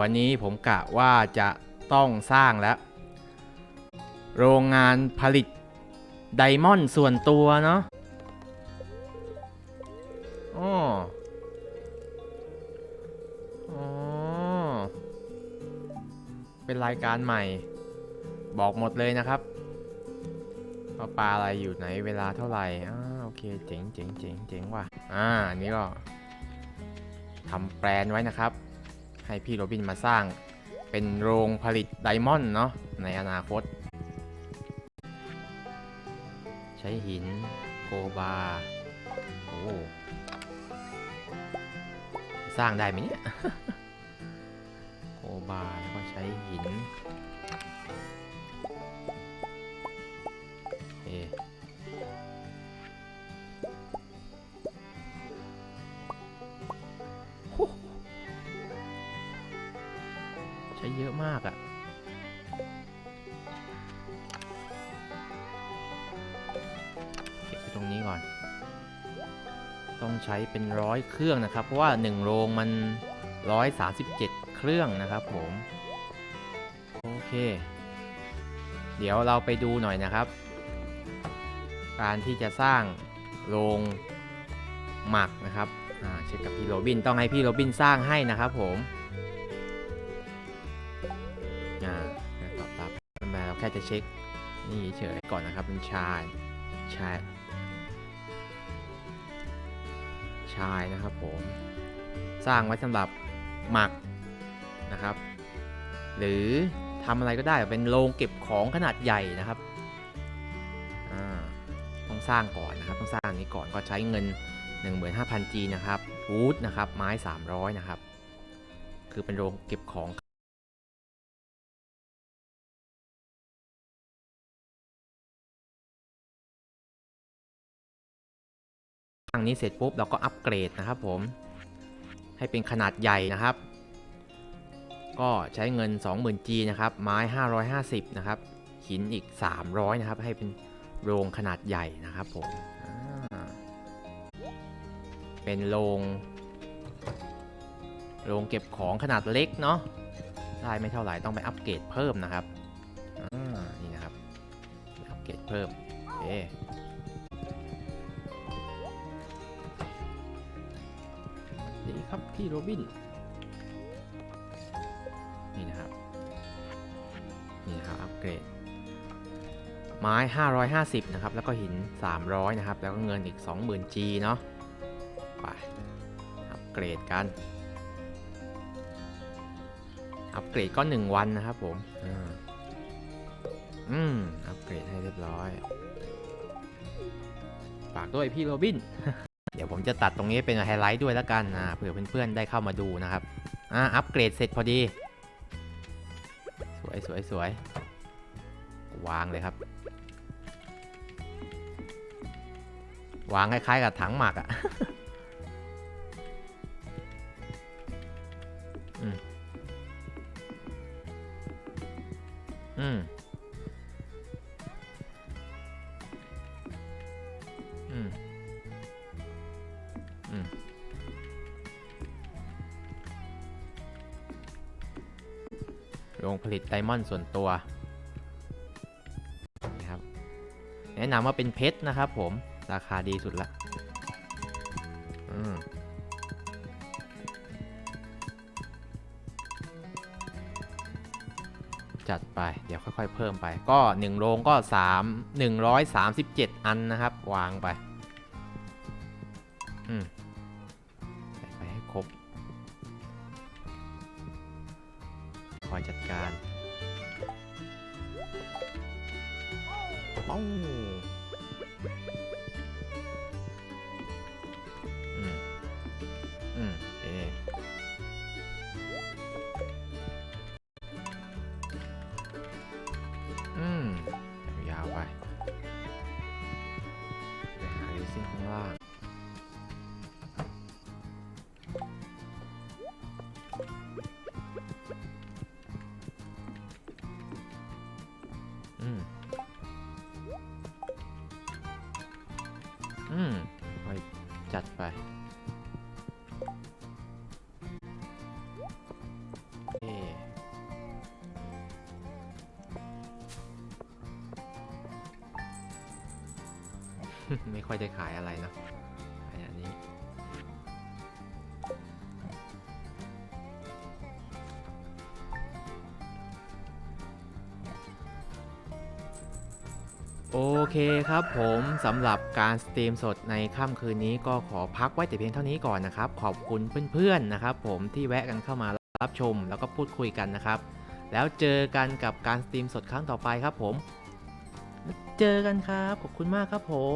วันนี้ผมกะว่าจะต้องสร้างแล้ว โรงงานผลิตไดมอนด์ส่วนตัวเนาะอ๋อเป็นรายการใหม่ บอกหมดเลยนะครับว่าปลาอะไรอยู่ไหนเวลาเท่าไหร่อ่าโอเคเจ๋งเจ๋งเจ๋งเจ๋งว่ะอ่าอันนี้ก็ทำแปลนไว้นะครับ ให้พี่โรบินมาสร้างเป็นโรงผลิตไดมอนด์เนาะในอนาคต ใช้หินโกบาโอ้สร้างได้ไหมเนี่ยโกบาแล้วก็ใช้หิน ต้องใช้เป็นร้อยเครื่องนะครับ เพราะว่า 1 โรงมัน 137 เครื่องนะครับผม โอเค เดี๋ยวเราไปดูหน่อยนะครับ การที่จะสร้างโรงหมักนะครับเช็คกับพี่โรบินต้องให้พี่โรบินสร้างให้นะครับผมอ่าตอบรับม่เราแค่จะเช็คนี่เฉยก่อนนะครับเป็นชาชา ชายนะครับผมสร้างไว้สำหรับหมักนะครับ หรือทำอะไรก็ได้เป็นโรงเก็บของขนาดใหญ่นะครับต้องสร้างก่อนนะครับ ต้องสร้างนนี้ก่อนก็ใช้เงิน 15,000G นะครับวูดนะครับไม้ 300 นะครับ คือเป็นโรงเก็บของ ทางนี้เสร็จปุ๊บเราก็อัปเกรดนะครับผม ให้เป็นขนาดใหญ่นะครับ ก็ใช้เงิน 20,000G นะครับ ไม้ 550 นะครับ หินอีก 300 นะครับ ให้เป็นโรงขนาดใหญ่นะครับผม เป็นโรงโรงเก็บของขนาดเล็กเนาะ ได้ไม่เท่าไหร่ต้องไปอัปเกรดเพิ่มนะครับอ่านี่นะครับ อัปเกรดเพิ่ม โอเค ครับพี่โรบิน นี่นะครับ นี่นะครับอัปเกรด ไม้ 550 นะครับ แล้วก็หิน 300 นะครับ แล้วก็เงินอีก 20,000G เนาะ ไป อัปเกรดกัน อัปเกรดก็ 1 วันนะครับผม อืม อัปเกรดให้เรียบร้อย ฝากด้วยพี่โรบิน ดี๋ยวผมจะตัดตรงนี้เป็นไฮไลท์ด้วยแล้วกันอ่าเผื่อเพื่อนๆได้เข้ามาดูนะครับอ่าอัปเกรดเสร็จพอดี สวยสวยสวยวางเลยครับ วางคล้ายๆกับถังหมักอะ่ะอืมอืม โรงผลิตไดมอนด์ส่วนตัวนี่ครับแนะนำว่าเป็นเพชรนะครับผมราคาดีสุดละอืมจัดไป เดี๋ยวค่อยๆ เพิ่มไป ก็ 1 โรงก็ 3 137 อันนะครับ วางไป คอยจัดการป้อง ไม่ค่อยได้ขายอะไรนะขายอันนี้ โอเคครับผมสำหรับการสตรีมสดในค่ำคืนนี้ก็ขอพักไว้แต่เพียงเท่านี้ก่อนนะครับ ขอบคุณเพื่อนๆนะครับผมที่แวะกันเข้ามารับชมแล้วก็พูดคุยกันนะครับ แล้วเจอกันกับการสตรีมสดครั้งต่อไปครับผม เจอกันครับ ขอบคุณมากครับผม